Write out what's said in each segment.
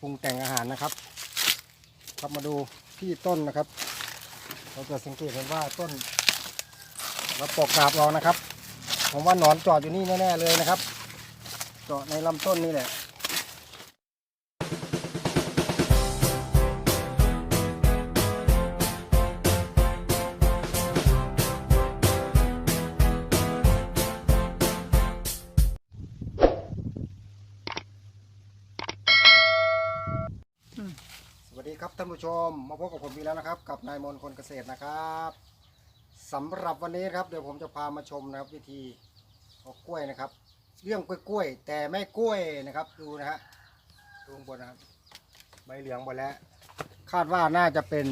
ปรุงแต่งอาหารนะครับครับมาดูที่ต้นนะครับ เราจะสังเกตเห็นว่าต้นเราปอกกาบเรานะครับ ผมว่าหนอนจอดอยู่นี่แน่ๆเลยนะครับ เจาะในลำต้นนี่แหละ สวัสดีครับท่านผู้ชม มาพบกับผมอีกแล้วนะครับ กับนายมนคนเกษตรนะครับสำหรับวันนี้ครับเดี๋ยวผมจะพามาชมนะครับ วิธีเอากล้วยนะครับ เรื่องกล้วยกล้วย แต่ไม่กล้วยนะครับ ดูนะฮะดูข้างบนนะครับใบเหลืองหมดแล้ว คาดว่าน่าจะเป็น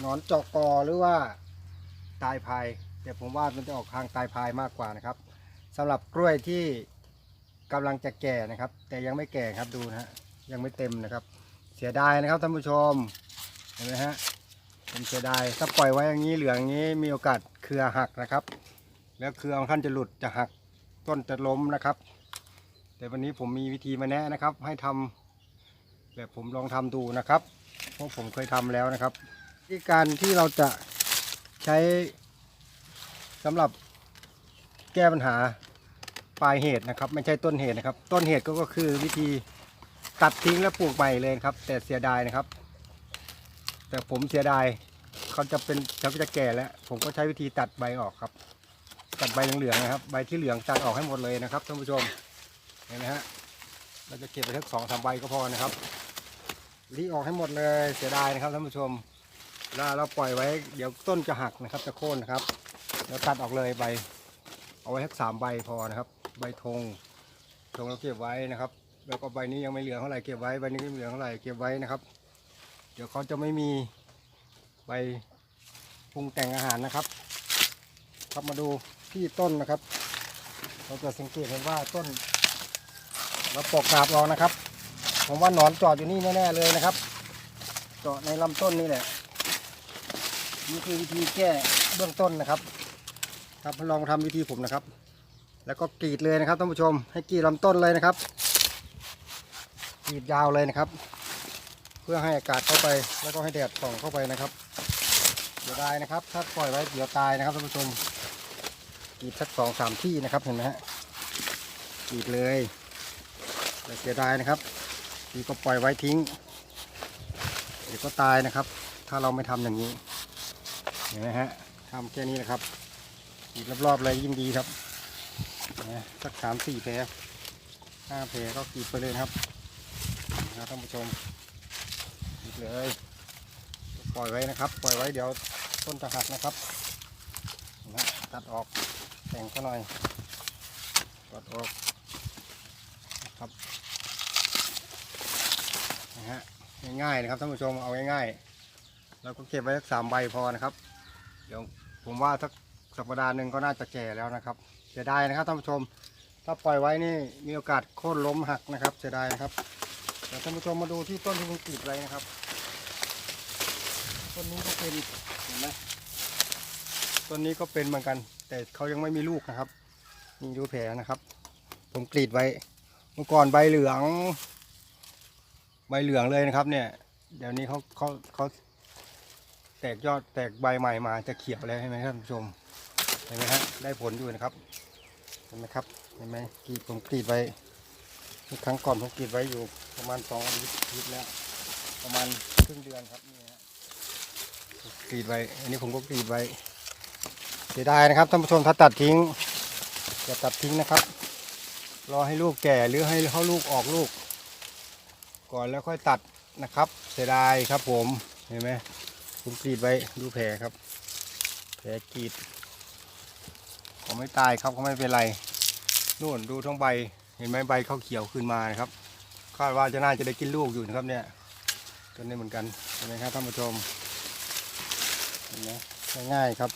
หนอนจอกกอหรือว่าตายพายแต่ผมว่ามันจะออกทางตายพายมากกว่านะครับสำหรับกล้วยที่กำลังจะแก่นะครับ แต่ยังไม่แก่ครับดูนะฮะยังไม่เต็มนะครับ เสียดายนะครับท่านผู้ชมเห็นไหมฮะผมเสียดายถ้าปล่อยไว้อย่างนี้เหลืองนี้มีโอกาสเครือหักนะครับ แล้วเครือของท่านจะหลุดจะหักต้นจะล้มนะครับ แต่วันนี้ผมมีวิธีมาแนะนะครับ ให้ทำแบบผมลองทำดูนะครับเพราะผมเคยทำแล้วนะครับวิธีการที่เราจะใช้สำหรับแก้ปัญหาปลายเหตุนะครับ ไม่ใช่ต้นเหตุนะครับ ต้นเหตุก็คือวิธี ตัดทิ้งแล้วปลูกใหม่เลยครับ แต่เสียดายนะครับ แต่ผมเสียดายเขาจะเป็นเขาจะแก่แล้ว ผมก็ใช้วิธีตัดใบออกครับ ตัดใบเหลืองๆนะครับ ใบที่เหลืองตัดออกให้หมดเลยนะครับท่านผู้ชมเห็นไหมฮะเราจะเก็บไปสักสองสามใบก็พอนะครับรีออกให้หมดเลยเสียดายนะครับท่านผู้ชมแล้วเราปล่อยไว้ เดี๋ยวต้นจะหักนะครับ จะโค่นนะครับเราตัดออกเลยใบ เอาไว้สักสามใบพอนะครับ ใบธงธงเราเก็บไว้นะครับ แล้วก็ใบนี้ยังไม่เหลืองเท่าไหร่เก็บไว้ใบนี้ไม่เหลืองเท่าไหร่เก็บไว้นะครับ เดี๋ยวเขาจะไม่มีใบปรุงแต่งอาหารนะครับ ครับมาดูที่ต้นนะครับ เราจะสังเกตเห็นว่าต้นเราปอกกาบเรานะครับ ผมว่าหนอนจอดอยู่นี่แน่ๆเลยนะครับเจาะในลำต้นนี่แหละนี่คือวิธีแก้เบื้องต้นนะครับ ครับลองทำวิธีผมนะครับ แล้วก็กรีดเลยนะครับท่านผู้ชม ให้กรีดลำต้นเลยนะครับ กรีดยาวเลยนะครับ เพื่อให้อากาศเข้าไปแล้วก็ให้แดดส่องเข้าไปนะครับเดี๋ยวได้นะครับ ถ้าปล่อยไว้เดี๋ยวตายนะครับท่านผู้ชมกรีดสักสองสามที่นะครับเห็นไหมฮะกรีดเลยแต่เสียดายนะครับดีก็ปล่อยไว้ทิ้ง เดี๋ยวก็ตายนะครับ ถ้าเราไม่ทำอย่างนี้เห็นไหมฮะทำแค่นี้นะครับกรีดรอบๆเลยยิ่งดีครับนะสักสามสี่แผลห้าแผลก็กรีดไปเลยครับ นะครับท่านผู้ชมหยิบเลยปล่อยไว้นะครับ ปล่อยไว้เดี๋ยวต้นจะหักนะครับนะตัดออกแต่งก็หน่อยตัดออกนะครับนะฮะง่ายๆนะครับท่านผู้ชมเอาง่ายๆเราก็เก็บไว้สักสามใบพอนะครับ เดี๋ยวผมว่าสักสัปดาห์หนึ่งก็น่าจะแก่แล้วนะครับเสียดายนะครับท่านผู้ชม ถ้าปล่อยไว้นี่มีโอกาสโค่นล้มหักนะครับเสียดายนะครับ เดี๋ยวท่านผู้ชมมาดูที่ต้นที่ผมกรีดไว้นะครับ ต้นนี้ก็เป็นเห็นไหมต้นนี้ก็เป็นเหมือนกัน แต่เขายังไม่มีลูกนะครับนี่ดูแผลนะครับ ผมกรีดไว้ เมื่อก่อนใบเหลือง ใบเหลืองเลยนะครับ เนี่ย เดี๋ยวนี้เขาเขาเขาแตกยอดแตกใบใหม่มาจะเขียวแล้วใช่ไหมท่านผู้ชมเห็นไหมฮะได้ผลอยู่นะครับเห็นไหมครับเห็นไหมกรีดผมกรีดไว้ ครั้งก่อนผมกรีดไว้อยู่ประมาณสองอาทิตย์แล้ว ประมาณครึ่งเดือนครับนี่ฮะกรีดไว้ อันนี้ผมก็กรีดไว้เสียดายนะครับท่านผู้ชมถ้าตัดทิ้งอย่าตัดทิ้งนะครับ รอให้ลูกแก่หรือให้เขาลูกออกลูก ก่อนแล้วค่อยตัดนะครับเสียดายครับผมเห็นไหมผมกรีดไว้ดูแผลครับ แผลกรีดเขาไม่ตายครับเขาไม่เป็นไรนู่นดูท้องใบ เห็นไหมใบเขาเขียวขึ้นมานะครับคาดว่าจะน่าจะได้กินลูกอยู่นะครับเนี่ยต้นนี้เหมือนกันเห็นไหมครับท่านผู้ชมเห็นไหมง่ายๆครับ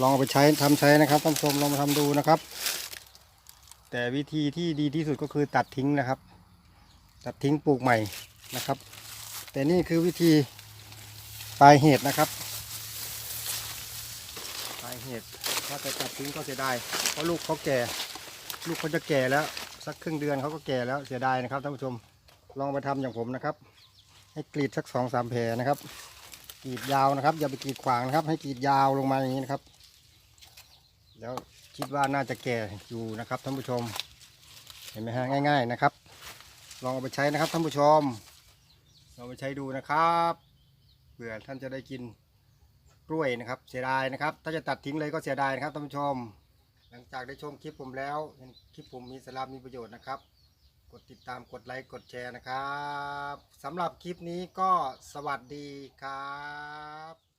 ลองเอาไปใช้ทำใช้นะครับท่านผู้ชมลองมาทำดูนะครับ แต่วิธีที่ดีที่สุดก็คือตัดทิ้งนะครับ ตัดทิ้งปลูกใหม่นะครับ แต่นี่คือวิธีปลายเหตุนะครับปลายเหตุถ้าจะตัดทิ้งก็เสียดายเพราะลูกเขาแก่ ลูกเขาจะแก่แล้ว สักครึ่งเดือนเขาก็แก่แล้วเสียดายนะครับท่านผู้ชมลองไปทำอย่างผมนะครับ ให้กรีดสักสองสามแผลนะครับกรีดยาวนะครับ อย่าไปกรีดขวางนะครับ ให้กรีดยาวลงมาอย่างนี้นะครับ แล้วคิดว่าน่าจะแก่อยู่นะครับท่านผู้ชม เห็นไหมฮะง่าย ๆนะครับ ลองเอาไปใช้นะครับท่านผู้ชมลองไปใช้ดูนะครับเผื่อท่านจะได้กินกล้วยนะครับ เสียดายนะครับ ถ้าจะตัดทิ้งเลยก็เสียดายนะครับท่านผู้ชม หลังจากได้ชมคลิปผมแล้วเห็นคลิปผมมีสาระมีประโยชน์นะครับ กดติดตามกดไลค์กดแชร์นะครับสำหรับคลิปนี้ก็สวัสดีครับ